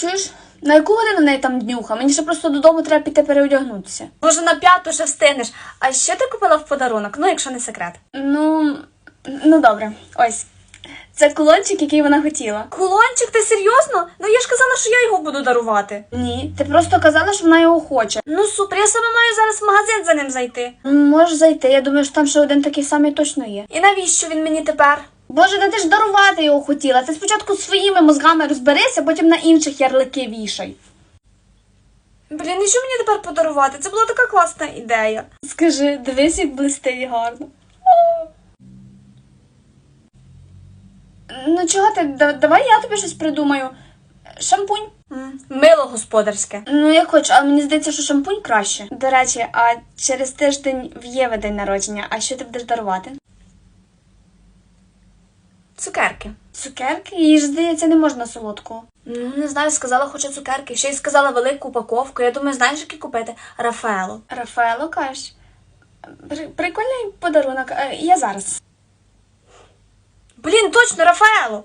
Чуєш, на яку годину в неї там днюха? Мені ще просто додому треба піти переодягнутися. Може, на п'яту ще встигнеш. А що ти купила в подарунок? Ну, якщо не секрет. Ну, ну добре, ось. Це кулончик, який вона хотіла. Кулончик, ти серйозно? Ну я ж казала, що я його буду дарувати. Ні, ти просто казала, що вона його хоче. Ну супер, я саме маю зараз в магазин за ним зайти. Можеш зайти, я думаю, що там ще один такий самий точно є. І навіщо він мені тепер? Боже, да ти ж дарувати його хотіла. Ти спочатку своїми мозгами розберися, потім на інших ярлики вішай. Блін, і що мені тепер подарувати? Це була така класна ідея. Скажи, дивись, як блистить гарно. Ну чого ти? Да- Давай я тобі щось придумаю. Шампунь. М, Мило господарське. Ну, як хочу, але мені здається, що шампунь краще. До речі, а через тиждень в Єви день народження, а що ти будеш дарувати? Цукерки. Цукерки? Їй ж здається, не можна солодку. Ну, не знаю, сказала, хочу цукерки. Ще й сказала велику упаковку. Я думаю, знаєш, які купити? Рафаело. Рафаело кажеш. При- Прикольний подарунок. Е, Я зараз. Блін, точно, Рафаело.